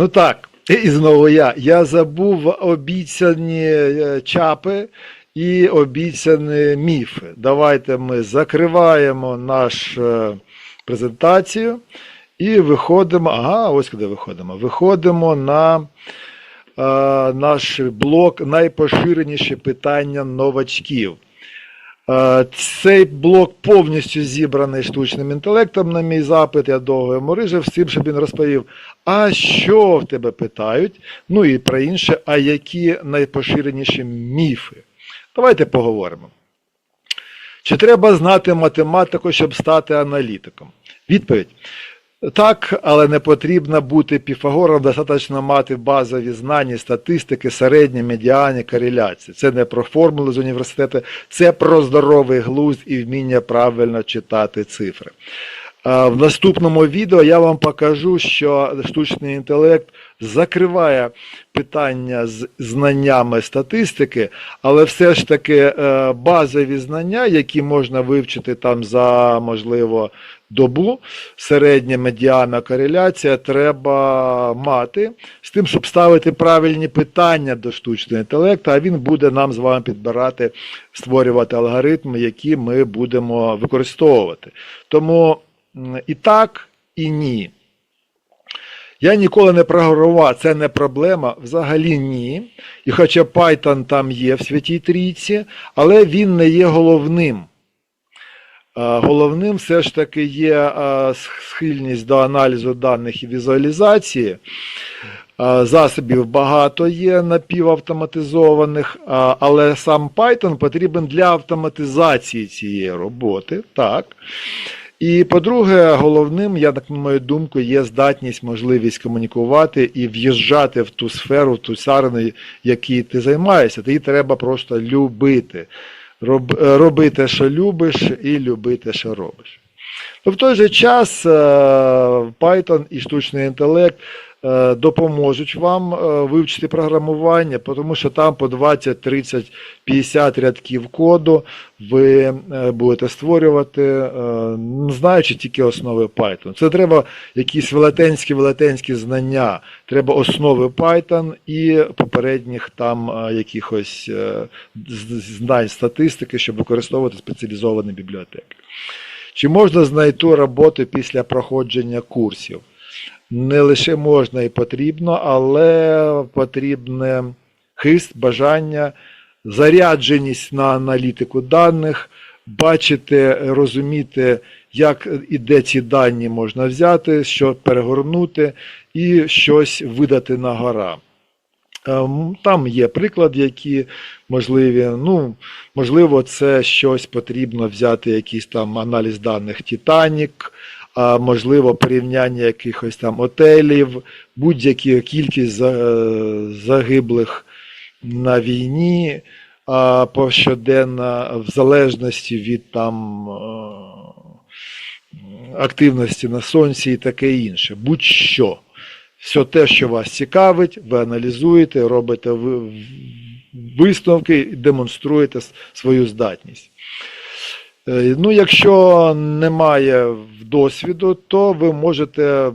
Ну так, і знову я. Я забув обіцяні е, чапи і обіцяні міфи. Давайте ми закриваємо нашу презентацію і виходимо. Ага, ось куди виходимо. Виходимо на е, наш блок найпоширеніші питання новачків. Е, Цей блок повністю зібраний штучним інтелектом на мій запит. Я довго йому рижив з цим, щоб він розповів, а що в тебе питають, ну і про інше, а які найпоширеніші міфи. Давайте поговоримо. Чи треба знати математику, щоб стати аналітиком? Відповідь. Так, але не потрібно бути піфагором, достатньо мати базові знання, статистики, середні, медіані, кореляції. Це не про формули з університету, це про здоровий глузд і вміння правильно читати цифри. В наступному відео я вам покажу, що штучний інтелект закриває питання з знаннями статистики, але все ж таки е, базові знання, які можна вивчити там за можливо добу, середня медіана кореляція, треба мати з тим, щоб ставити правильні питання до штучного інтелекту, а він буде нам з вами підбирати, створювати алгоритми, які ми будемо використовувати. Тому і так, і ні. Я ніколи не програмував, це не проблема, взагалі ні. І хоча Python там є в Святій Трійці, але він не є головним. Головним все ж таки є схильність до аналізу даних і візуалізації. Засобів багато є напівавтоматизованих, але сам Python потрібен для автоматизації цієї роботи. Так. І по-друге, головним, я так на мою думку, є здатність, можливість комунікувати і в'їжджати в ту сферу, в ту сарину, якій ти займаєшся. Її треба просто любити. Роб, робити, що любиш, і любити, що робиш. То в той же час е, Python і штучний інтелект е, допоможуть вам е, вивчити програмування, тому що там по 20, 30, 50 рядків коду ви е, будете створювати, е, знаючи тільки основи Python. Це треба якісь велетенські велетенські знання, треба основи Python і попередніх там е, якихось е, знань статистики, щоб використовувати спеціалізовані бібліотеки. Чи можна знайти роботу після проходження курсів? Не лише можна і потрібно, але потрібне хист, бажання, зарядженість на аналітику даних, бачити, розуміти, як і де ці дані можна взяти, що перегорнути і щось видати на гора. Ем, Там є приклади, які можливі. Ну, можливо, це щось потрібно взяти, якийсь там аналіз даних Титанік, можливо, порівняння якихось там отелів, будь-яка кількість загиблих на війні, а в залежності від там активності на сонці і таке інше. Будь-що. Все те, що вас цікавить, ви аналізуєте, робите висновки і демонструєте свою здатність. Е, Ну, якщо немає досвіду, то ви можете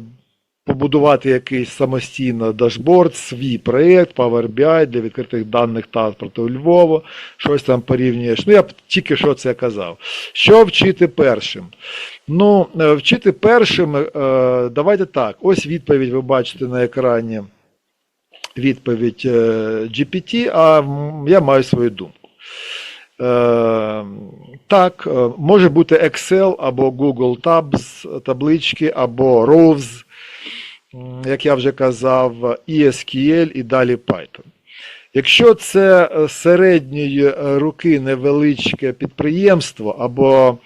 побудувати якийсь самостійно дашборд, свій проєкт, Power BI для відкритих даних транспорту Львова, щось там порівнюєш. Ну, я б тільки що це казав. Що вчити першим? Ну, е, вчити першим, е, давайте так. Ось відповідь ви бачите на екрані. Відповідь GPT, а я маю свою думку. Е, Так, е, може бути Excel або Google Tabs, таблички, або ROWS, як я вже казав, і SQL і далі Python. Якщо це е, середньої руки невеличке підприємство, або,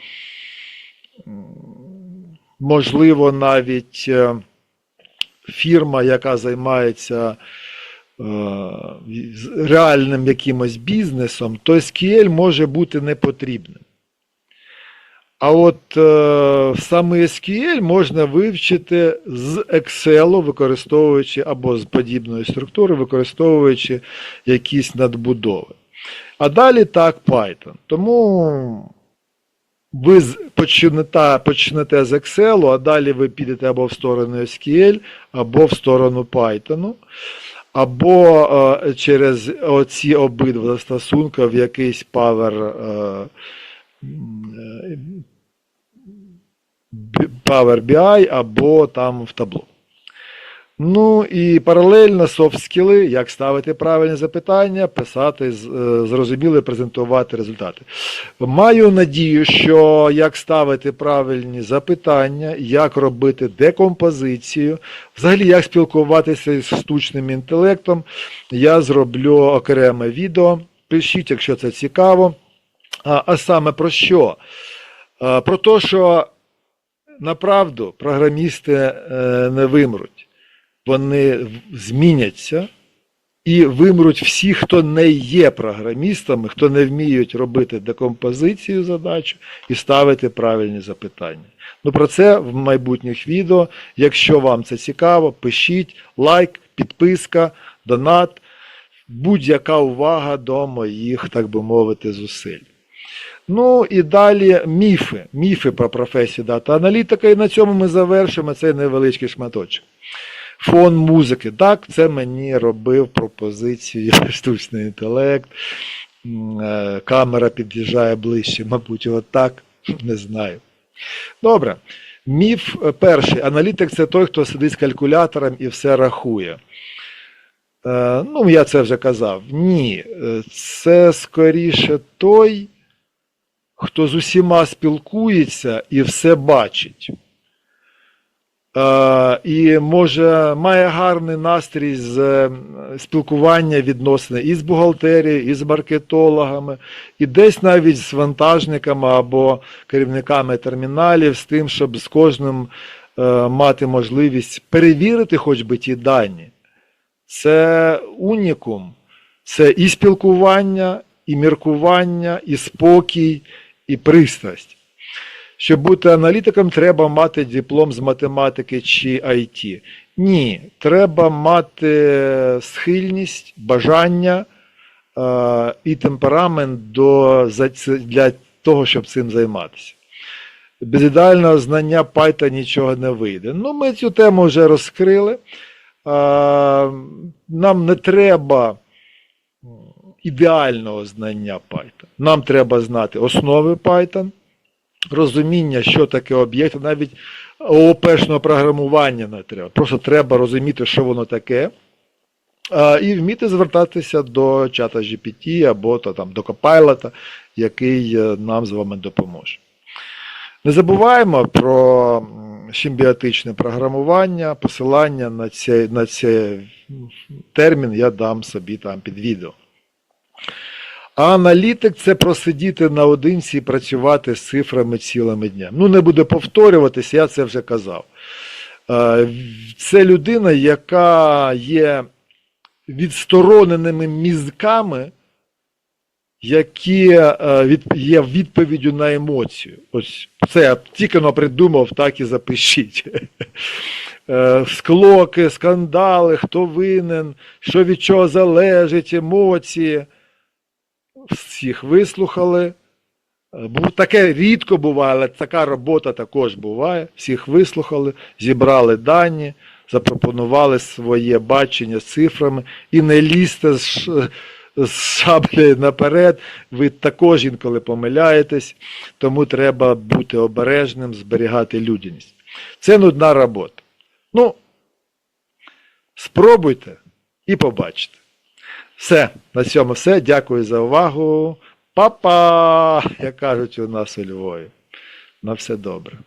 можливо, навіть фірма, яка займається реальним якимось бізнесом, то SQL може бути не потрібним. А от е, саме SQL можна вивчити з Excel, використовуючи або з подібної структури, використовуючи якісь надбудови. А далі так Python. Тому ви почнете, почнете з Excel, а далі ви підете або в сторону SQL, або в сторону Python, або е, через оці обидва застосунки в якийсь Power, е, е, Power BI або там в табло. Ну і паралельно софт-скіли, як ставити правильні запитання, писати е, зрозуміло, презентувати результати. Маю надію, що як ставити правильні запитання, як робити декомпозицію, взагалі як спілкуватися з штучним інтелектом, я зроблю окреме відео. Пишіть, якщо це цікаво. А, а саме про що? А, Про те, що направду програмісти е, не вимруть. Вони зміняться і вимруть всі, хто не є програмістами, хто не вміють робити декомпозицію задачу і ставити правильні запитання. Ну про це в майбутніх відео. Якщо вам це цікаво, пишіть лайк, підписка, донат, будь-яка увага до моїх, так би мовити, зусиль. Ну і далі міфи. Міфи про професію дата-аналітика. І на цьому ми завершимо цей невеличкий шматочок. Фон музики. Так, це мені робив пропозицію штучний інтелект. Е, Камера під'їжджає ближче, мабуть, отак, не знаю. Добре. Міф е, перший. Аналітик це той, хто сидить з калькулятором і все рахує. Е, Ну, я це вже казав. Ні, це скоріше той, хто з усіма спілкується і все бачить. Е, і може має гарний настрій з е, спілкування відносини і з бухгалтерією, і з маркетологами, і десь навіть з вантажниками або керівниками терміналів, з тим, щоб з кожним е, мати можливість перевірити хоч би ті дані. Це унікум, це і спілкування, і міркування, і спокій, і пристрасть. Щоб бути аналітиком, треба мати диплом з математики чи IT. Ні, треба мати схильність, бажання е, і темперамент до, для того, щоб цим займатися. Без ідеального знання Python нічого не вийде. Ну, ми цю тему вже розкрили. Нам не треба ідеального знання Python. Нам треба знати основи Python, розуміння, що таке об'єкт, навіть ООПшного програмування не треба. Просто треба розуміти, що воно таке. І вміти звертатися до чата GPT або то, там, до Copilot, який е, нам з вами допоможе. Не забуваємо про симбіотичне програмування, посилання на цей, на цей термін я дам собі там під відео. А аналітик це просидіти наодинці і працювати з цифрами цілими днями. Ну, не буду повторюватися, я це вже казав. Е, Це людина, яка є відстороненими мізками, які е, є відповіддю на емоцію. Ось це я тільки но придумав, так і запишіть. Е, Склоки, скандали, хто винен, що від чого залежить, емоції. Всіх вислухали. Е, Таке рідко буває, але така робота також буває. Всіх вислухали, зібрали дані, запропонували своє бачення з цифрами і не лізьте з, ш- з шаблею наперед. Ви також інколи помиляєтесь, тому треба бути обережним, зберігати людяність. Це нудна робота. Ну, спробуйте і побачите. Все, на цьому все. Дякую за увагу. Па-па, як кажуть у нас у Львові. На все добре.